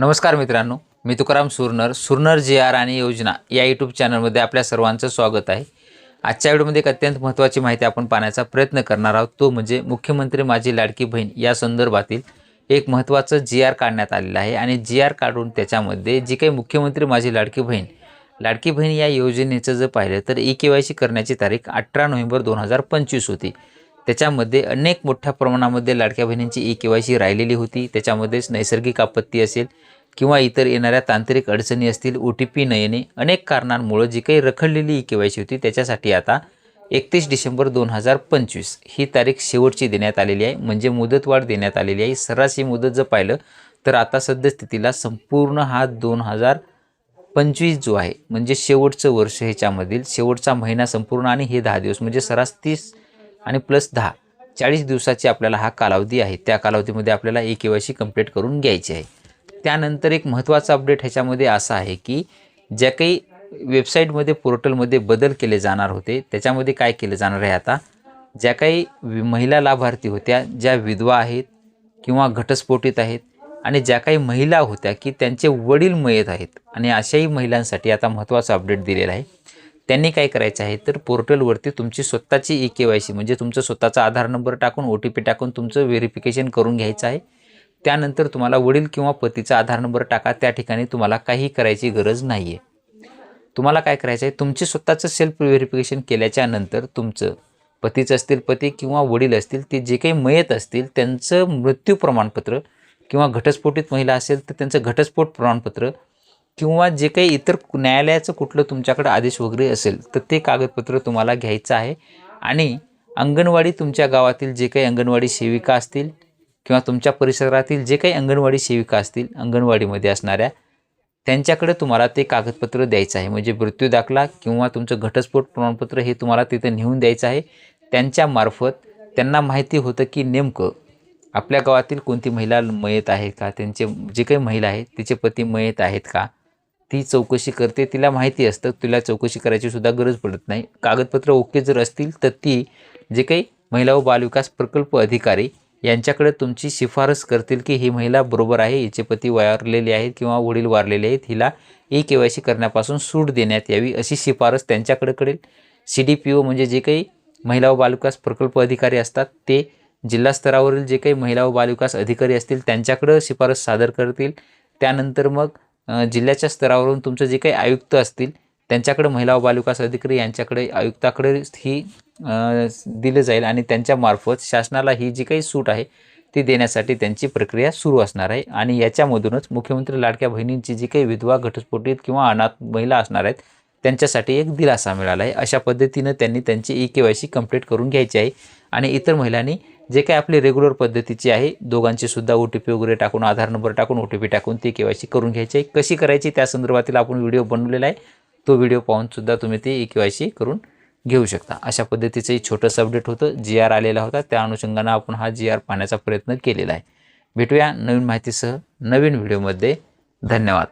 नमस्कार मित्रांनो मी तुकाराम सुरनर सुरनर जी आर आणि योजना या यूट्यूब चॅनलमध्ये आपल्या सर्वांचं स्वागत आहे. आजच्या व्हिडिओमध्ये एक अत्यंत महत्त्वाची माहिती आपण पाहण्याचा प्रयत्न करणार आहोत. तो म्हणजे मुख्यमंत्री माझी लाडकी बहीण या संदर्भातील एक महत्त्वाचं जी आर काढण्यात आलेलं आहे आणि जी आर काढून त्याच्यामध्ये जी काही मुख्यमंत्री माझी लाडकी बहीण लाडकी बहीण या योजनेचं जर पाहिलं तर ई के वाय सी करण्याची तारीख अठरा नोव्हेंबर दोन हजार पंचवीस होती. त्याच्यामध्ये अनेक मोठ्या प्रमाणामध्ये लाडक्या बहिणींची ई के वाय सी राहिलेली होती. त्याच्यामध्येच नैसर्गिक आपत्ती असेल किंवा इतर येणाऱ्या तांत्रिक अडचणी असतील ओ टी पी न येणे अनेक कारणांमुळं जी काही रखडलेली ई के वाय सी होती त्याच्यासाठी आता एकतीस डिसेंबर दोन हजार पंचवीस ही तारीख शेवटची देण्यात आलेली आहे. म्हणजे मुदतवाढ देण्यात आलेली आहे. सर्रास ही मुदत जर पाहिलं तर आता सद्यस्थितीला संपूर्ण हा दोन हजार पंचवीस जो आहे म्हणजे शेवटचं वर्ष ह्याच्यामधील शेवटचा महिना संपूर्ण आणि हे दहा दिवस म्हणजे सरास तीस आणि प्लस दहा. चाळीस दिवसाची आपल्याला हा कालावधी आहे. त्या कालावधीमध्ये आपल्याला A K Y C complete करून घ्यायची आहे. त्यानंतर एक महत्त्वाचा अपडेट ह्याच्यामध्ये असा आहे की ज्या काही वेबसाईटमध्ये पोर्टलमध्ये बदल केले जाणार होते त्याच्यामध्ये काय केले जाणार आहे आता? ज्या काही महिला लाभार्थी होत्या ज्या विधवा आहेत किंवा घटस्फोटीत आहेत आणि ज्या काही महिला होत्या की त्यांचे वडील मयत आहेत. आणि अशाही महिलांसाठी आता महत्त्वाचा अपडेट दिलेला आहे. त्यांनी काय करायचं आहे? तर पोर्टलवरती तुमची स्वतःची ई के वाय सी म्हणजे तुमचं स्वतःचा आधार नंबर टाकून ओ टी पी टाकून तुमचं व्हेरिफिकेशन करून घ्यायचं आहे. त्यानंतर तुम्हाला वडील किंवा पतीचा आधार नंबर टाका त्या ठिकाणी तुम्हाला काही करायची गरज नाही आहे तुम्हाला काय करायचं आहे? तुमचे स्वतःचं सेल्फ व्हेरिफिकेशन केल्याच्यानंतर तुमचं पतीचं असतील पती किंवा वडील असतील ते जे काही मयत असतील त्यांचं मृत्यू प्रमाणपत्र किंवा घटस्फोटित महिला असेल तर त्यांचं घटस्फोट प्रमाणपत्र किंवा जे काही इतर न्यायालयाचं कुठलं तुमच्याकडे आदेश वगैरे असेल तर ते कागदपत्र तुम्हाला घ्यायचं आहे. आणि अंगणवाडी तुमच्या गावातील जे काही अंगणवाडी सेविका असतील किंवा तुमच्या परिसरातील जे काही अंगणवाडी सेविका असतील अंगणवाडीमध्ये असणाऱ्या त्यांच्याकडे तुम्हाला ते कागदपत्र द्यायचं आहे. म्हणजे मृत्यू दाखला किंवा तुमचं घटस्फोट प्रमाणपत्र हे तुम्हाला तिथं नेऊन द्यायचं आहे. त्यांच्यामार्फत त्यांना माहिती होतं की नेमकं आपल्या गावातील कोणती महिला मयत आहे का त्यांचे जे काही महिला आहेत तिचे पती मयत आहेत का? ती चौकशी करते तिला माहिती असतं तिला चौकशी करायची सुद्धा गरज पडत नाही. कागदपत्र ओके जर असतील तर ती जे काही महिला व बालविकास प्रकल्प अधिकारी यांच्याकडे तुमची शिफारस करतील की ही महिला बरोबर आहे हिचे पती वारलेले आहेत किंवा वडील वारलेले आहेत हिला ई के वाय सी करण्यापासून सूट देण्यात यावी अशी शिफारस त्यांच्याकडे कळेल. सी डी पी ओ म्हणजे जे काही महिला व बालविकास प्रकल्प अधिकारी असतात ते जिल्हा स्तरावरील जे काही महिला व बालविकास अधिकारी असतील त्यांच्याकडं शिफारस सादर करतील. त्यानंतर मग जिल्ह्याच्या स्तरावरून तुमचं जे काही आयुक्त असतील त्यांच्याकडे महिला व बालविकास अधिकारी यांच्याकडे आयुक्ताकडे ही दिलं जाईल आणि त्यांच्यामार्फत शासनाला ही जी काही सूट आहे ती देण्यासाठी त्यांची प्रक्रिया सुरू असणार आहे. आणि याच्यामधूनच मुख्यमंत्री लाडक्या बहिणींची जी काही विधवा घटस्फोटीत किंवा अनाथ महिला असणार आहेत त्यांच्यासाठी एक दिलासा मिळाला आहे. अशा पद्धतीनं त्यांनी त्यांची E K Y C complete करून घ्यायची आहे. आणि इतर महिलांनी जे काही आपली रेग्युलर पद्धतीची आहे दोघांची सुद्धा ओ टी पी वगैरे टाकून आधार नंबर टाकून ओ टी पी टाकून ती के वाय सी करून घ्यायची आहे. कशी करायची? त्या संदर्भातील आपण व्हिडिओ बनवलेला आहे. तो व्हिडिओ पाहूनसुद्धा तुम्ही ती के वाय सी करून घेऊ शकता. अशा पद्धतीचं एक छोटंसं अपडेट होतं. जी आर आलेला होता. त्या अनुषंगानं आपण हा जी आर पाहण्याचा प्रयत्न केलेला आहे. भेटूया नवीन माहितीसह नवीन व्हिडिओमध्ये धन्यवाद.